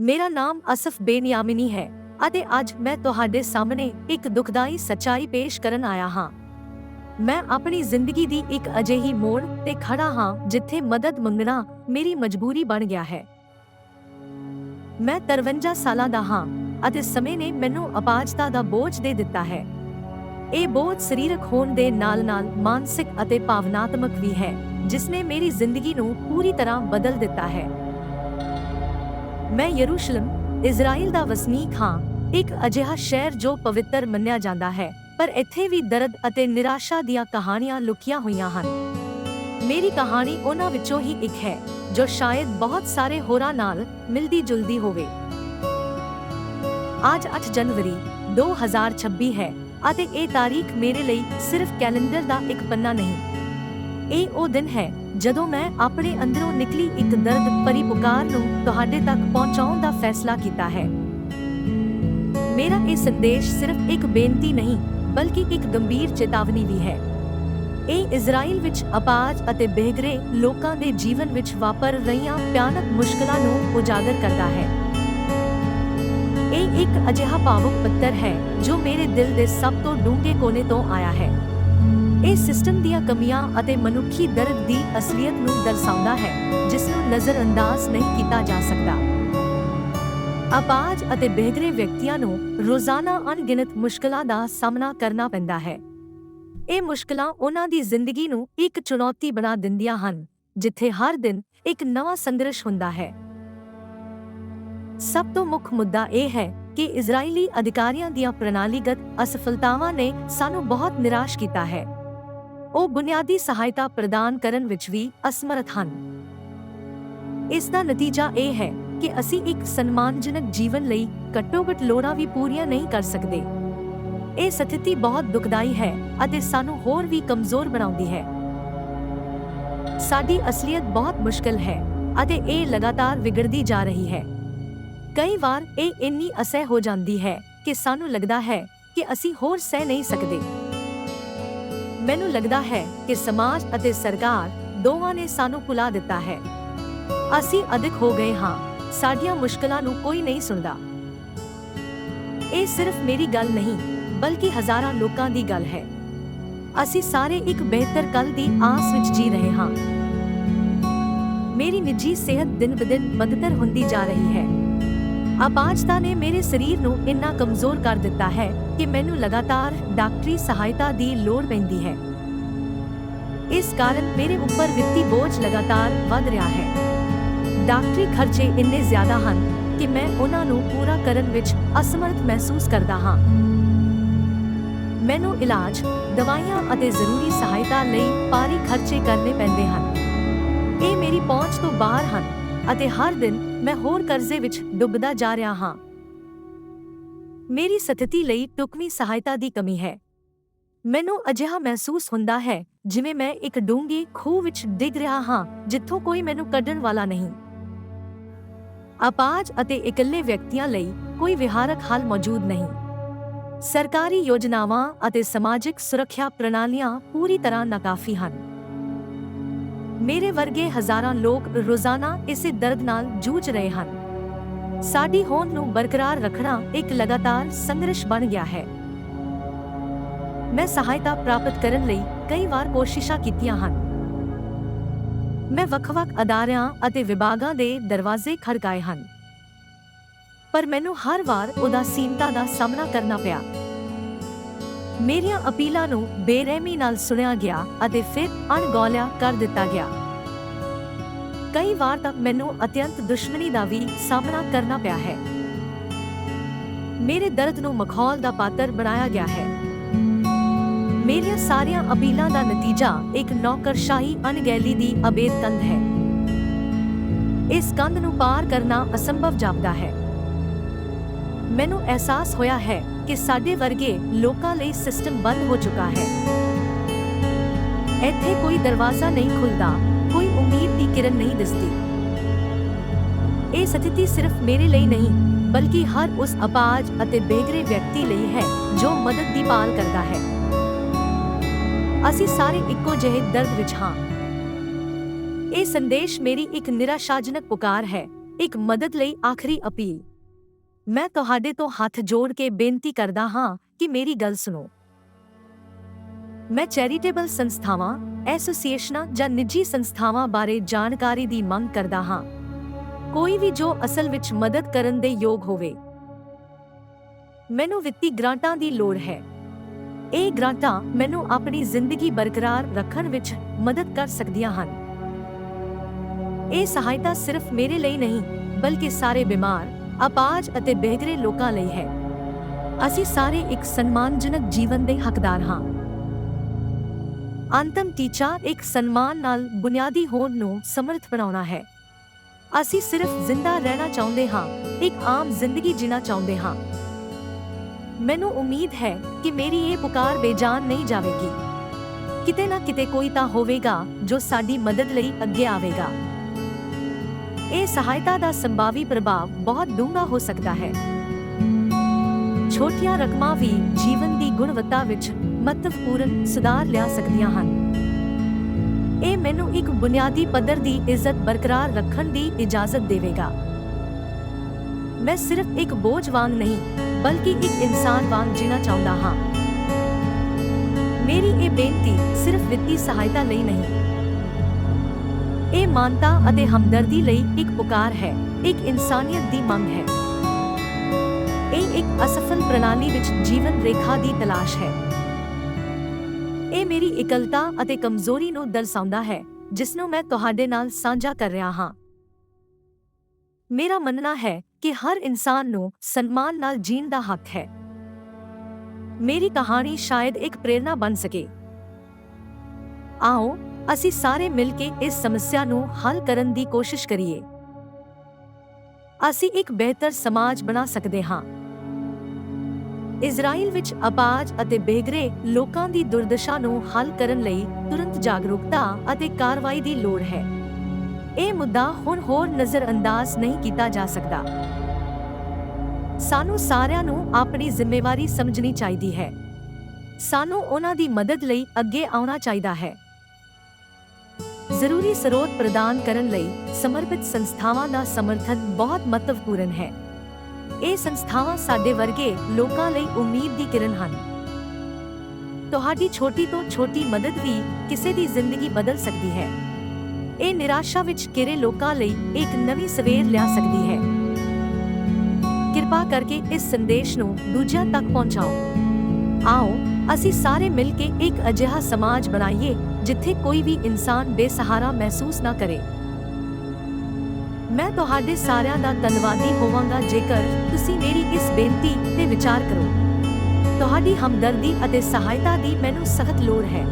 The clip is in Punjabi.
ਮੇਰਾ ਨਾਮ ਅਸਫ ਬੇਨਿਆਮਿਨੀ ਹੈ ਅਤੇ ਅੱਜ ਮੈਂ ਤੁਹਾਡੇ ਸਾਹਮਣੇ ਇੱਕ ਦੁਖਦਾਈ ਸੱਚਾਈ ਪੇਸ਼ ਕਰਨ ਆਇਆ ਹਾਂ। ਮੈਂ ਆਪਣੀ ਜ਼ਿੰਦਗੀ ਦੀ ਇੱਕ ਅਜਿਹੀ ਮੋੜ ਤੇ ਖੜਾ ਹਾਂ ਜਿੱਥੇ ਮਦਦ ਮੰਗਣਾ ਮੇਰੀ ਮਜਬੂਰੀ ਬਣ ਗਿਆ ਹੈ। ਮੈਂ 53 ਸਾਲਾਂ ਦਾ ਹਾਂ ਅਤੇ ਸਮੇਂ ਨੇ ਮੈਨੂੰ ਅਪਾਹਜਤਾ ਦਾ ਬੋਝ ਦੇ ਦਿੱਤਾ ਹੈ। ਇਹ ਬੋਝ ਸਰੀਰਕ ਹੋਣ ਦੇ ਨਾਲ-ਨਾਲ ਮਾਨਸਿਕ ਅਤੇ ਭਾਵਨਾਤਮਕ ਵੀ ਹੈ, ਜਿਸ ਨੇ ਮੇਰੀ ਜ਼ਿੰਦਗੀ ਨੂੰ ਪੂਰੀ ਤਰ੍ਹਾਂ ਬਦਲ ਦਿੱਤਾ ਹੈ। ਮੈਂ ਯਰੂਸ਼ਲਮ, ਇਜ਼ਰਾਈਲ ਦਾ ਵਸਨੀਕ ਹਾਂ। ਇੱਕ ਅਜਿਹਾ ਸ਼ਹਿਰ ਜੋ ਪਵਿੱਤਰ ਮੰਨਿਆ ਜਾਂਦਾ ਹੈ, ਪਰ ਇੱਥੇ ਵੀ ਦਰਦ ਅਤੇ ਨਿਰਾਸ਼ਾ ਦੀਆਂ ਕਹਾਣੀਆਂ ਲੁਕੀਆਂ ਹੋਈਆਂ ਹਨ। ਮੇਰੀ ਕਹਾਣੀ ਉਹਨਾਂ ਵਿੱਚੋਂ ਹੀ ਇੱਕ ਹੈ, ਜੋ ਸ਼ਾਇਦ ਬਹੁਤ ਸਾਰੇ ਹੋਰਾਂ ਨਾਲ ਮਿਲਦੀ ਜੁਲਦੀ ਹੋਵੇ। ਅੱਜ 8 ਜਨਵਰੀ 2026 ਹੈ, ਅਤੇ ਇਹ ਤਾਰੀਖ ਮੇਰੇ ਲਈ ਸਿਰਫ ਕੈਲੰਡਰ ਦਾ ਇੱਕ ਪੰਨਾ ਨਹੀਂ। ਇਹ ਉਹ ਦਿਨ ਹੈ ਜਦੋਂ ਮੈਂ ਆਪਣੇ ਅੰਦਰੋਂ ਨਿਕਲੀ ਇੱਕ ਦਰਦ ਭਰੀ ਪੁਕਾਰ ਨੂੰ ਤੁਹਾਡੇ ਤੱਕ ਪਹੁੰਚਾਉਣ ਦਾ ਫੈਸਲਾ ਕੀਤਾ ਹੈ। ਮੇਰਾ ਇਹ ਸੰਦੇਸ਼ ਸਿਰਫ ਇੱਕ ਬੇਨਤੀ ਨਹੀਂ, ਬਲਕਿ ਇੱਕ ਗੰਭੀਰ ਚੇਤਾਵਨੀ ਵੀ ਹੈ। ਇਹ ਇਜ਼ਰਾਈਲ ਵਿੱਚ ਅਪਾਜ ਅਤੇ ਬੇਗਰੇ ਲੋਕਾਂ ਦੇ ਜੀਵਨ ਵਿੱਚ ਵਾਪਰ ਰਹੀਆਂ ਭਿਆਨਕ ਮੁਸ਼ਕਲਾਂ ਨੂੰ ਉਜਾਗਰ ਕਰਦਾ ਹੈ। ਇਹ ਇੱਕ ਅਜਿਹਾ ਭਾਵੁਕ ਪੱਤਰ ਹੈ ਜੋ ਮੇਰੇ ਦਿਲ ਦੇ ਸਭ ਤੋਂ ਡੂੰਘੇ ਕੋਨੇ ਤੋਂ ਆਇਆ ਹੈ। ਇਹ ਸਿਸਟਮ ਦੀਆਂ ਕਮੀਆਂ ਅਤੇ ਮਨੁੱਖੀ ਦਰਦ ਦੀ ਅਸਲੀਅਤ ਨੂੰ ਦਰਸਾਉਂਦਾ ਹੈ ਜਿਸ ਨੂੰ ਨਜ਼ਰਅੰਦਾਜ਼ ਨਹੀਂ ਕੀਤਾ ਜਾ ਸਕਦਾ। ਅਪਾਜ ਅਤੇ ਬੇਗਰੇ ਵਿਅਕਤੀਆਂ ਨੂੰ ਰੋਜ਼ਾਨਾ ਅਣਗਿਣਤ ਮੁਸ਼ਕਲਾਂ ਦਾ ਸਾਹਮਣਾ ਕਰਨਾ ਪੈਂਦਾ ਹੈ। ਇਹ ਮੁਸ਼ਕਲਾਂ ਉਹਨਾਂ ਦੀ ਜ਼ਿੰਦਗੀ ਨੂੰ ਇੱਕ ਚੁਣੌਤੀ ਬਣਾ ਦਿੰਦੀਆਂ ਹਨ, ਜਿੱਥੇ ਹਰ ਦਿਨ ਇੱਕ ਨਵਾਂ ਸੰਘਰਸ਼ ਹੁੰਦਾ ਹੈ। ਸਭ ਤੋਂ ਮੁੱਖ ਮੁੱਦਾ ਇਹ ਹੈ ਕਿ ਇਜ਼ਰਾਈਲੀ ਅਧਿਕਾਰੀਆਂ ਦੀਆਂ ਪ੍ਰਣਾਲੀਗਤ ਅਸਫਲਤਾਵਾਂ ਨੇ ਸਾਨੂੰ ਬਹੁਤ ਨਿਰਾਸ਼ ਕੀਤਾ ਹੈ। ਉਹ ਬੁਨਿਆਦੀ ਸਹਾਇਤਾ ਪ੍ਰਦਾਨ ਕਰਨ ਵਿੱਚ ਵੀ ਅਸਮਰਥ ਹਨ। ਇਸ ਦਾ ਨਤੀਜਾ ਇਹ ਹੈ ਕਿ ਅਸੀਂ ਇੱਕ ਸਨਮਾਨਜਨਕ ਜੀਵਨ ਲਈ ਘੱਟੋ-ਘੱਟ ਲੋੜਾਂ ਵੀ ਪੂਰੀਆਂ ਨਹੀਂ ਕਰ ਸਕਦੇ। ਇਹ ਸਥਿਤੀ ਬਹੁਤ ਦੁਖਦਾਈ ਹੈ ਅਤੇ ਸਾਨੂੰ ਹੋਰ ਵੀ ਕਮਜ਼ੋਰ ਬਣਾਉਂਦੀ ਹੈ। ਸਾਡੀ ਅਸਲੀਅਤ ਬਹੁਤ ਮੁਸ਼ਕਲ ਹੈ ਅਤੇ ਇਹ ਲਗਾਤਾਰ ਵਿਗੜਦੀ ਜਾ ਰਹੀ ਹੈ। ਕਈ ਵਾਰ ਇਹ ਇੰਨੀ ਅਸਹਿ ਹੋ ਜਾਂਦੀ ਹੈ ਕਿ ਸਾਨੂੰ ਲੱਗਦਾ ਹੈ ਕਿ ਅਸੀਂ ਹੋਰ ਸਹਿ ਨਹੀਂ ਸਕਦੇ। ਮੈਨੂੰ ਲੱਗਦਾ ਹੈ ਕਿ ਸਮਾਜ ਅਤੇ ਸਰਕਾਰ ਦੋਵਾਂ ਨੇ ਸਾਨੂੰ ਭੁਲਾ ਦਿੱਤਾ ਹੈ। ਅਸੀਂ ਅਧਿਕ ਹੋ ਗਏ ਹਾਂ। ਸਾਡੀਆਂ ਮੁਸ਼ਕਲਾਂ ਨੂੰ ਕੋਈ ਨਹੀਂ ਸੁਣਦਾ। ਇਹ ਸਿਰਫ ਮੇਰੀ ਗੱਲ ਨਹੀਂ, ਬਲਕਿ ਹਜ਼ਾਰਾਂ ਲੋਕਾਂ ਦੀ ਗੱਲ ਹੈ। ਅਸੀਂ ਸਾਰੇ ਇੱਕ ਬਿਹਤਰ ਕੱਲ ਦੀ ਆਸ ਵਿੱਚ ਜੀ ਰਹੇ ਹਾਂ। ਮੇਰੀ ਨਿੱਜੀ ਸਿਹਤ ਦਿਨ-ਬਦਿਨ ਬਦਤਰ ਹੁੰਦੀ ਜਾ ਰਹੀ ਹੈ। ਅਪਾਹਜਤਾ ਨੇ ਮੇਰੇ ਸਰੀਰ ਨੂੰ ਇੰਨਾ ਕਮਜ਼ੋਰ ਕਰ ਦਿੱਤਾ ਹੈ ਕਿ ਮੈਨੂੰ ਲਗਾਤਾਰ ਡਾਕਟਰੀ ਸਹਾਇਤਾ ਦੀ ਲੋੜ ਪੈਂਦੀ ਹੈ। ਇਸ ਕਾਰਨ ਮੇਰੇ ਉੱਪਰ ਵਿੱਤੀ ਬੋਝ ਲਗਾਤਾਰ ਵਧ ਰਿਹਾ ਹੈ। ਡਾਕਟਰੀ ਖਰਚੇ ਇੰਨੇ ਜ਼ਿਆਦਾ ਹਨ ਕਿ ਮੈਂ ਉਹਨਾਂ ਨੂੰ ਪੂਰਾ ਕਰਨ ਵਿੱਚ ਅਸਮਰਥ ਮਹਿਸੂਸ ਕਰਦਾ ਹਾਂ। ਮੈਨੂੰ ਇਲਾਜ, ਦਵਾਈਆਂ ਅਤੇ ਜ਼ਰੂਰੀ ਸਹਾਇਤਾ ਲਈ ਭਾਰੀ ਖਰਚੇ ਕਰਨੇ ਪੈਂਦੇ ਹਨ। ਇਹ ਮੇਰੀ ਪਹੁੰਚ ਤੋਂ ਬਾਹਰ ਹਨ ਅਤੇ ਹਰ ਦਿਨ ਮੈਂ ਹੋਰ ਕਰਜ਼ੇ ਵਿੱਚ ਡੁੱਬਦਾ ਜਾ ਰਿਹਾ ਹਾਂ। ਮੇਰੀ ਸਥਿਤੀ ਲਈ ਟੁਕਵੀਂ ਸਹਾਇਤਾ ਦੀ ਕਮੀ ਹੈ। ਮੈਨੂੰ ਅਜਿਹਾ ਮਹਿਸੂਸ ਹੁੰਦਾ ਹੈ ਜਿਵੇਂ ਮੈਂ ਇੱਕ ਡੂੰਘੇ ਖੂਹ ਵਿੱਚ ਡਿੱਗ ਰਿਹਾ ਹਾਂ, ਜਿੱਥੋਂ ਕੋਈ ਮੈਨੂੰ ਕੱਢਣ ਵਾਲਾ ਨਹੀਂ। ਅਪਾਜ ਅਤੇ ਇਕੱਲੇ ਵਿਅਕਤੀਆਂ ਲਈ ਕੋਈ ਵਿਹਾਰਕ ਹੱਲ ਮੌਜੂਦ ਨਹੀਂ। ਸਰਕਾਰੀ ਯੋਜਨਾਵਾਂ ਅਤੇ ਸਮਾਜਿਕ ਸੁਰੱਖਿਆ ਪ੍ਰਣਾਲੀਆਂ ਪੂਰੀ ਤਰ੍ਹਾਂ ਨਾਕਾਫੀ ਹਨ। ਮੇਰੇ ਵਰਗੇ ਹਜ਼ਾਰਾਂ ਲੋਕ ਰੋਜ਼ਾਨਾ ਇਸੇ ਦਰਦ ਨਾਲ ਜੂਝ ਰਹੇ ਹਨ। ਸਾਡੀ ਹੋਂਦ ਨੂੰ ਬਰਕਰਾਰ ਰੱਖਣਾ ਇੱਕ ਲਗਾਤਾਰ ਸੰਘਰਸ਼ ਬਣ ਗਿਆ ਹੈ। ਮੈਂ ਸਹਾਇਤਾ ਪ੍ਰਾਪਤ ਕਰਨ ਲਈ ਕਈ ਵਾਰ ਕੋਸ਼ਿਸ਼ਾਂ ਕੀਤੀਆਂ ਹਨ। ਮੈਂ ਵੱਖ-ਵੱਖ ਅਦਾਰਿਆਂ ਅਤੇ ਵਿਭਾਗਾਂ ਦੇ ਦਰਵਾਜ਼ੇ ਖੜਕਾਏ ਹਨ। ਪਰ ਮੈਨੂੰ ਹਰ ਵਾਰ ਉਦਾਸੀਨਤਾ ਦਾ ਸਾਹਮਣਾ ਕਰਨਾ ਪਿਆ। ਮੇਰੀਆਂ ਅਪੀਲਾਂ ਨੂੰ ਬੇਰਹਿਮੀ ਨਾਲ ਸੁਣਿਆ ਗਿਆ ਅਤੇ ਫਿਰ ਅਣਗੌਲਿਆ ਕਰ ਦਿੱਤਾ ਗਿਆ। ਕਈ ਵਾਰ ਤਾਂ ਮੈਨੂੰ ਅਤਿਅੰਤ ਦੁਸ਼ਮਣੀ ਦਾ ਵੀ ਸਾਹਮਣਾ ਕਰਨਾ ਪਿਆ ਹੈ। ਮੇਰੇ ਦਰਦ ਨੂੰ ਮਖੌਲ ਦਾ ਪਾਤਰ ਬਣਾਇਆ ਗਿਆ ਹੈ। ਮੇਰੀਆਂ ਸਾਰੀਆਂ ਅਪੀਲਾਂ ਦਾ ਨਤੀਜਾ ਇੱਕ ਨੌਕਰਸ਼ਾਹੀ ਅਣਗਹਿਲੀ ਦੀ ਅਬੇਦ ਕੰਧ ਹੈ। ਇਸ ਕੰਧ ਨੂੰ ਪਾਰ ਕਰਨਾ ਅਸੰਭਵ ਜਾਪਦਾ ਹੈ। ਮੈਨੂੰ ਅਹਿਸਾਸ ਹੋਇਆ ਹੈ ਕਿ ਸਾਡੇ ਵਰਗੇ ਲੋਕਾਂ ਲਈ ਸਿਸਟਮ ਬੰਦ ਹੋ ਚੁੱਕਾ ਹੈ। ਇੱਥੇ ਕੋਈ ਦਰਵਾਜ਼ਾ ਨਹੀਂ ਖੁੱਲਦਾ, ਕੋਈ ਉਮੀਦ ਦੀ ਕਿਰਨ ਨਹੀਂ ਦਿਸਦੀ। ਇਹ ਸਥਿਤੀ ਸਿਰਫ ਮੇਰੇ ਲਈ ਨਹੀਂ, ਬਲਕਿ ਹਰ ਉਸ ਅਪਾਜ ਅਤੇ ਬੇਗਰੇ ਵਿਅਕਤੀ ਲਈ ਹੈ ਜੋ ਮਦਦ ਦੀ ਪਾਲ ਕਰਦਾ ਹੈ। ਅਸੀਂ ਸਾਰੇ ਇੱਕੋ ਜਿਹੇ ਦਰਦ ਵਿੱਚ ਹਾਂ। ਇਹ ਸੰਦੇਸ਼ ਮੇਰੀ ਇੱਕ ਨਿਰਾਸ਼ਾਜਨਕ ਪੁਕਾਰ ਹੈ, ਇੱਕ ਮਦਦ ਲਈ ਆਖਰੀ ਅਪੀਲ। ਮੈਂ ਤੁਹਾਡੇ ਤੋਂ ਹੱਥ ਜੋੜ ਕੇ ਬੇਨਤੀ ਕਰਦਾ ਹਾਂ ਕਿ ਮੇਰੀ ਗੱਲ ਸੁਣੋ। ਮੈਂ ਚੈਰੀਟੇਬਲ ਸੰਸਥਾਵਾਂ, ਐਸੋਸੀਏਸ਼ਨਾਂ ਜਾਂ ਨਿੱਜੀ ਸੰਸਥਾਵਾਂ ਬਾਰੇ ਜਾਣਕਾਰੀ ਦੀ ਮੰਗ ਕਰਦਾ ਹਾਂ। ਕੋਈ ਵੀ ਜੋ ਅਸਲ ਵਿੱਚ ਮਦਦ ਕਰਨ ਦੇ ਯੋਗ ਹੋਵੇ। ਮੈਨੂੰ ਵਿੱਤੀ ਗ੍ਰਾਂਟਾਂ ਦੀ ਲੋੜ ਹੈ। ਇਹ ਗ੍ਰਾਂਟਾਂ ਮੈਨੂੰ ਆਪਣੀ ਜ਼ਿੰਦਗੀ ਬਰਕਰਾਰ ਰੱਖਣ ਵਿੱਚ ਮਦਦ ਕਰ ਸਕਦੀਆਂ ਹਨ। ਇਹ ਸਹਾਇਤਾ ਸਿਰਫ ਮੇਰੇ ਲਈ ਨਹੀਂ, ਬਲਕਿ ਸਾਰੇ ਬਿਮਾਰ ਅਪਾਹਜ ਅਤੇ ਬੇਘਰੇ ਲੋਕਾਂ ਲਈ ਹੈ। ਅਸੀਂ ਸਾਰੇ ਇੱਕ ਸਨਮਾਨਜਨਕ ਜੀਵਨ ਦੇ ਹੱਕਦਾਰ ਹਾਂ। ਅੰਤਮ ਟੀਚਾ ਇੱਕ ਸਨਮਾਨ ਨਾਲ ਬੁਨਿਆਦੀ ਹੋਣ ਨੂੰ ਸਮਰਥ ਬਣਾਉਣਾ ਹੈ। ਅਸੀਂ ਸਿਰਫ ਜ਼ਿੰਦਾ ਰਹਿਣਾ ਚਾਹੁੰਦੇ ਹਾਂ, ਇੱਕ ਆਮ ਜ਼ਿੰਦਗੀ ਜੀਣਾ ਚਾਹੁੰਦੇ ਹਾਂ। ਮੈਨੂੰ ਉਮੀਦ ਹੈ ਕਿ ਮੇਰੀ ਇਹ ਪੁਕਾਰ ਬੇਜਾਨ ਨਹੀਂ ਜਾਵੇਗੀ। ਕਿਤੇ ਨਾ ਕਿਤੇ ਕੋਈ ਤਾਂ ਹੋਵੇਗਾ ਜੋ ਸਾਡੀ ਮਦਦ ਲਈ ਅੱਗੇ ਆਵੇਗਾ। ਇਹ ਸਹਾਇਤਾ ਦਾ ਸੰਭਾਵੀ ਪ੍ਰਭਾਵ ਬਹੁਤ ਡੂੰਘਾ ਹੋ ਸਕਦਾ ਹੈ। ਛੋਟੀਆਂ ਰਕਮਾਂ ਵੀ ਜੀਵਨ ਦੀ ਗੁਣਵੱਤਾ ਵਿੱਚ ਮਹੱਤਵਪੂਰਨ ਸੁਧਾਰ ਲਿਆ ਸਕਦੀਆਂ ਹਨ। ਇਹ ਮੈਨੂੰ ਇੱਕ ਬੁਨਿਆਦੀ ਪੱਧਰ ਦੀ ਇੱਜ਼ਤ ਬਰਕਰਾਰ ਰੱਖਣ ਦੀ ਇਜਾਜ਼ਤ ਦੇਵੇਗਾ। ਮੈਂ ਸਿਰਫ ਇੱਕ ਬੋਝ ਵਾਂਗ ਨਹੀਂ, ਬਲਕਿ ਇੱਕ ਇਨਸਾਨ ਵਾਂਗ ਜੀਣਾ ਚਾਹੁੰਦਾ ਹਾਂ। ਮੇਰੀ ਇਹ ਬੇਨਤੀ ਸਿਰਫ ਵਿੱਤੀ ਸਹਾਇਤਾ ਲਈ ਨਹੀਂ ਇਹ ਮਾਨਤਾ ਅਤੇ ਹਮਦਰਦੀ ਲਈ ਇੱਕ ਪੁਕਾਰ ਹੈ, ਇੱਕ ਇਨਸਾਨੀਅਤ ਦੀ ਮੰਗ ਹੈ। ਇਹ ਇੱਕ ਅਸਫਲ ਪ੍ਰਣਾਲੀ ਵਿੱਚ ਜੀਵਨ ਰੇਖਾ ਦੀ ਤਲਾਸ਼ ਹੈ। ਇਹ ਮੇਰੀ ਇਕਲਤਾ ਅਤੇ ਕਮਜ਼ੋਰੀ ਨੂੰ ਦਰਸਾਉਂਦਾ ਹੈ, ਜਿਸ ਨੂੰ ਮੈਂ ਤੁਹਾਡੇ ਨਾਲ ਸਾਂਝਾ ਕਰ ਰਿਹਾ ਹਾਂ। ਮੇਰਾ ਮੰਨਣਾ ਹੈ ਕਿ ਹਰ ਇਨਸਾਨ ਨੂੰ ਸਨਮਾਨ ਨਾਲ ਜੀਣ ਦਾ ਹੱਕ ਹੈ। ਮੇਰੀ ਕਹਾਣੀ ਸ਼ਾਇਦ ਇੱਕ ਪ੍ਰੇਰਣਾ ਬਣ ਸਕੇ। ਆਓ ਅਸੀਂ ਸਾਰੇ ਮਿਲ ਕੇ ਇਸ ਸਮੱਸਿਆ ਨੂੰ ਹੱਲ ਕਰਨ ਦੀ ਕੋਸ਼ਿਸ਼ ਕਰੀਏ। ਅਸੀਂ ਇੱਕ ਬਿਹਤਰ ਸਮਾਜ ਬਣਾ ਸਕਦੇ ਹਾਂ। ਇਜ਼ਰਾਈਲ ਵਿੱਚ ਅਪਾਜ ਅਤੇ ਬੇਗਰੇ ਲੋਕਾਂ ਦੀ ਦੁਰਦਸ਼ਾ ਨੂੰ ਹੱਲ ਕਰਨ ਲਈ ਤੁਰੰਤ ਜਾਗਰੂਕਤਾ ਅਤੇ ਕਾਰਵਾਈ ਦੀ ਲੋੜ ਹੈ। ਇਹ ਮੁੱਦਾ ਹੁਣ ਹੋਰ ਨਜ਼ਰਅੰਦਾਜ਼ ਨਹੀਂ ਕੀਤਾ ਜਾ ਸਕਦਾ। ਸਾਨੂੰ ਸਾਰਿਆਂ ਨੂੰ ਆਪਣੀ ਜ਼ਿੰਮੇਵਾਰੀ ਸਮਝਣੀ ਚਾਹੀਦੀ ਹੈ। ਸਾਨੂੰ ਉਹਨਾਂ ਦੀ ਮਦਦ ਲਈ ਅੱਗੇ ਆਉਣਾ ਚਾਹੀਦਾ ਹੈ। ਜ਼ਰੂਰੀ ਸਰੋਤ ਪ੍ਰਦਾਨ ਕਰਨ ਲਈ ਸਮਰਪਿਤ ਸੰਸਥਾਵਾਂ ਦਾ ਸਮਰਥਨ ਬਹੁਤ ਮਹੱਤਵਪੂਰਨ ਹੈ। ਇਹ ਸੰਸਥਾਵਾਂ ਸਾਡੇ ਵਰਗੇ ਲੋਕਾਂ ਲਈ ਉਮੀਦ ਦੀ ਕਿਰਨ ਹਨ। ਤੁਹਾਡੀ ਛੋਟੀ ਤੋਂ ਛੋਟੀ ਮਦਦ ਵੀ ਕਿਸੇ ਦੀ ਜ਼ਿੰਦਗੀ ਬਦਲ ਸਕਦੀ ਹੈ। ਇਹ ਨਿਰਾਸ਼ਾ ਵਿੱਚ ਘਿਰੇ ਲੋਕਾਂ ਲਈ ਇੱਕ ਨਵੀਂ ਸਵੇਰ ਲਿਆ ਸਕਦੀ ਹੈ। ਕਿਰਪਾ ਕਰਕੇ ਇਸ ਸੰਦੇਸ਼ ਨੂੰ ਦੂਜਿਆਂ ਤੱਕ ਪਹੁੰਚਾਓ। ਆਓ, ਅਸੀਂ ਸਾਰੇ ਮਿਲ ਕੇ ਇੱਕ ਅਜਿਹਾ ਸਮਾਜ ਬਣਾਈਏ ਜਿੱਥੇ ਕੋਈ ਵੀ ਇਨਸਾਨ ਬੇਸਹਾਰਾ ਮਹਿਸੂਸ ਨਾ ਕਰੇ। ਮੈਂ ਤੁਹਾਡੇ ਸਾਰਿਆਂ ਦਾ ਧੰਨਵਾਦੀ ਹੋਵਾਂਗਾ ਜੇਕਰ ਤੁਸੀਂ ਮੇਰੀ ਇਸ ਬੇਨਤੀ ਤੇ ਵਿਚਾਰ ਕਰੋ। ਤੁਹਾਡੀ ਹਮਦਰਦੀ ਅਤੇ ਸਹਾਇਤਾ ਦੀ ਮੈਨੂੰ ਸਖਤ ਲੋੜ ਹੈ।